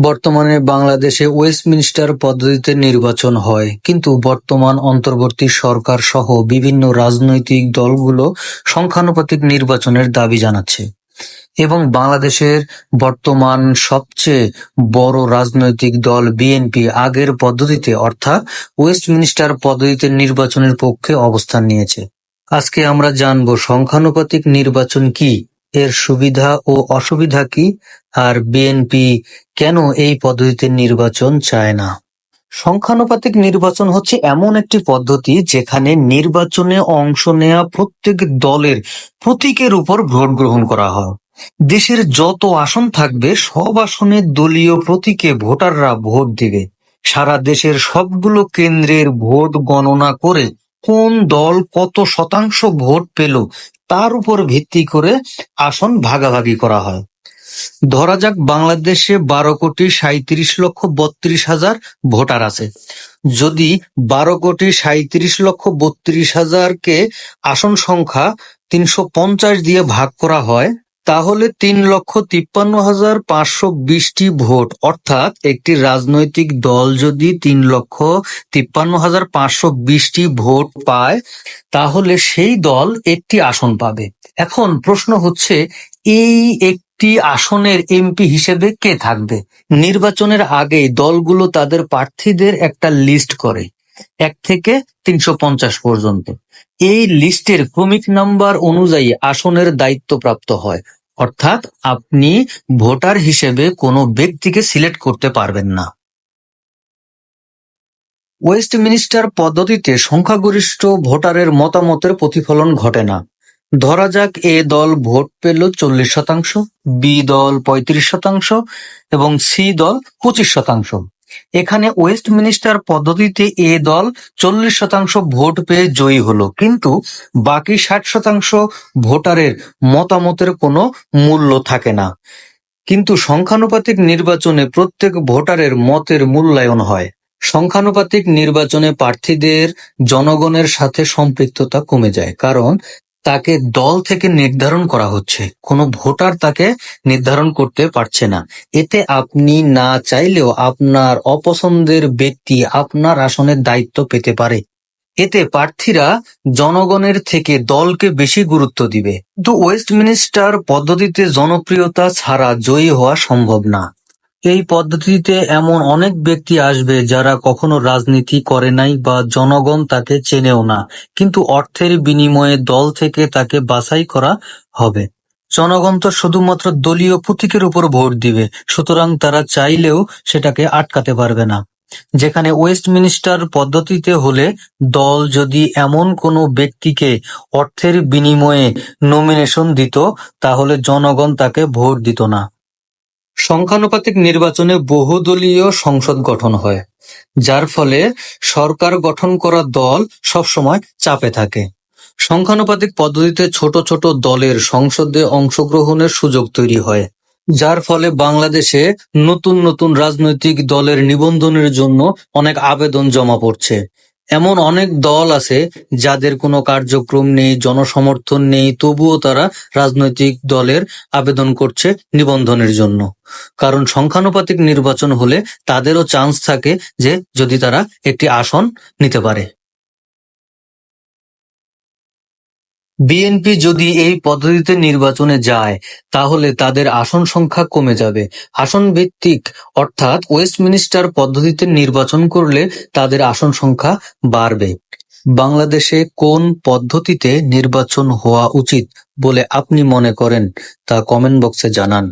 বর্তমানে বাংলাদেশে ওয়েস্টমিনস্টার পদ্ধতিতে নির্বাচন হয়। কিন্তু বর্তমান অন্তর্বর্তী সরকার সহ বিভিন্ন রাজনৈতিক দলগুলো সংখ্যানুপাতিক নির্বাচনের দাবি জানাচ্ছে। এবং বাংলাদেশের বর্তমান সবচেয়ে বড় রাজনৈতিক দল বিএনপি আগের পদ্ধতিতে, অর্থাৎ ওয়েস্টমিনস্টার পদ্ধতিতে নির্বাচনের পক্ষে অবস্থান নিয়েছে। আজকে আমরা জানব সংখ্যানুপাতিক নির্বাচন কি। এর সুবিধা ও অসুবিধা কি? আর বিএনপি কেন এই পদ্ধতিতে নির্বাচন চায় না? সংখ্যানুপাতিক নির্বাচন হচ্ছে এমন একটি পদ্ধতি যেখানে নির্বাচনে অংশ নেওয়া প্রত্যেক দলের প্রতীকের উপর ভোট গ্রহণ করা হয়। দেশের যত আসন থাকবে, সব আসনে দলীয় প্রতীকে ভোটাররা ভোট দিবে। সারা দেশের সবগুলো কেন্দ্রের ভোট গণনা করে কোন দল কত শতাংশ ভোট পেল তার উপর ভিত্তি করে আসন ভাগাভাগি করা হয়। ধরা যাক বাংলাদেশে বারো কোটি সাঁইত্রিশ লক্ষ বত্রিশ হাজার ভোটার আছে। যদি বারো কোটি সাঁইত্রিশ লক্ষ বত্রিশ হাজারকে আসন সংখ্যা তিনশো পঞ্চাশ দিয়ে ভাগ করা হয় তাহলে তিন লক্ষ তিপ্পান্ন হাজার পাঁচশো বিশটি ভোট, অর্থাৎ একটি রাজনৈতিক দল যদি তিন লক্ষ তিপ্পান্ন হাজার পাঁচশো বিশটি ভোট পায়, তাহলে সেই দল একটি আসন পাবে। এখন প্রশ্ন হচ্ছে, এই একটি আসনের এমপি হিসেবে কে থাকবে? নির্বাচনের আগেই দলগুলো তাদের প্রার্থীদের একটা লিস্ট করে। এক থেকে তিনশো পঞ্চাশ পর্যন্ত। এই লিস্টের ক্রমিক নাম্বার অনুযায়ী আসনের দায়িত্বপ্রাপ্ত হয়। অর্থাৎ আপনি ভোটার হিসেবে কোনো ব্যক্তিকে সিলেক্ট করতে পারবেন না। ওয়েস্টমিনিস্টার পদ্ধতিতে সংখ্যাগরিষ্ঠ ভোটারের মতামতের প্রতিফলন ঘটে না। ধরা যাক, এ দল ভোট পেল চল্লিশ শতাংশ, বি দল পঁয়ত্রিশ শতাংশ এবং সি দল পঁচিশ শতাংশ। এখানে ওয়েস্টমিনিস্টার পদ্ধতিতে এ দল চল্লিশ শতাংশ ভোট পেয়ে জয়ী হলো। কিন্তু বাকি ষাট শতাংশ ভোটারের মতামতের কোনো মূল্য থাকে না। কিন্তু সংখ্যানুপাতিক নির্বাচনে প্রত্যেক ভোটারের মতের মূল্যায়ন হয়। সংখ্যানুপাতিক নির্বাচনে প্রার্থীদের জনগণের সাথে সম্পৃক্ততা কমে যায়। কারণ তাকে দল থেকে নির্ধারণ করা হচ্ছে। কোনো ভোটার তাকে নির্ধারণ করতে পারছে না। এতে আপনি না চাইলেও আপনার অপছন্দের ব্যক্তি আপনার আসনের দায়িত্ব পেতে পারে। এতে প্রার্থীরা জনগণের থেকে দলকে বেশি গুরুত্ব দিবে। কিন্তু ওয়েস্টমিনিস্টার পদ্ধতিতে জনপ্রিয়তা ছাড়া জয়ী হওয়া সম্ভব না। এই পদ্ধতিতে এমন অনেক ব্যক্তি আসবে যারা কখনো রাজনীতি করে নাই বা জনগণ তাকে চেনেও না, কিন্তু অর্থের বিনিময়ে দল থেকে তাকে বাছাই করা হবে। জনগণ তো শুধুমাত্র দলীয় প্রতীকের উপর ভোট দিবে, সুতরাং তারা চাইলেও সেটাকে আটকাতে পারবে না। যেখানে ওয়েস্টমিনিস্টার পদ্ধতিতে হলে দল যদি এমন কোনো ব্যক্তিকে অর্থের বিনিময়ে নমিনেশন দিত, তাহলে জনগণ তাকে ভোট দিত না। সংখ্যানুপাতিক নির্বাচনে বহুদলীয় সংসদ গঠন হয়, যার ফলে সরকার গঠন করা দল সবসময় চাপে থাকে। সংখ্যানুপাতিক পদ্ধতিতে ছোট ছোট দলের সংসদে অংশগ্রহণের সুযোগ তৈরি হয়, যার ফলে বাংলাদেশে নতুন নতুন রাজনৈতিক দলের নিবন্ধনের জন্য অনেক আবেদন জমা পড়ছে। এমন অনেক দল আছে যাদের কোনো কার্যক্রম নেই, জনসমর্থন নেই, তবুও তারা রাজনৈতিক দলের আবেদন করছে নিবন্ধনের জন্য। কারণ সংখ্যানুপাতিক নির্বাচন হলে তাদেরও চান্স থাকে যে যদি তারা একটি আসন নিতে পারে। বিএনপি যদি এই পদ্ধতিতে নির্বাচনে যায়, তাহলে তাদের আসন সংখ্যা কমে যাবে। আসন ভিত্তিক, অর্থাৎ ওয়েস্টমিনিস্টার পদ্ধতিতে নির্বাচন করলে তাদের আসন সংখ্যা বাড়বে। বাংলাদেশে কোন পদ্ধতিতে নির্বাচন হওয়া উচিত বলে আপনি মনে করেন, তা কমেন্ট বক্সে জানান।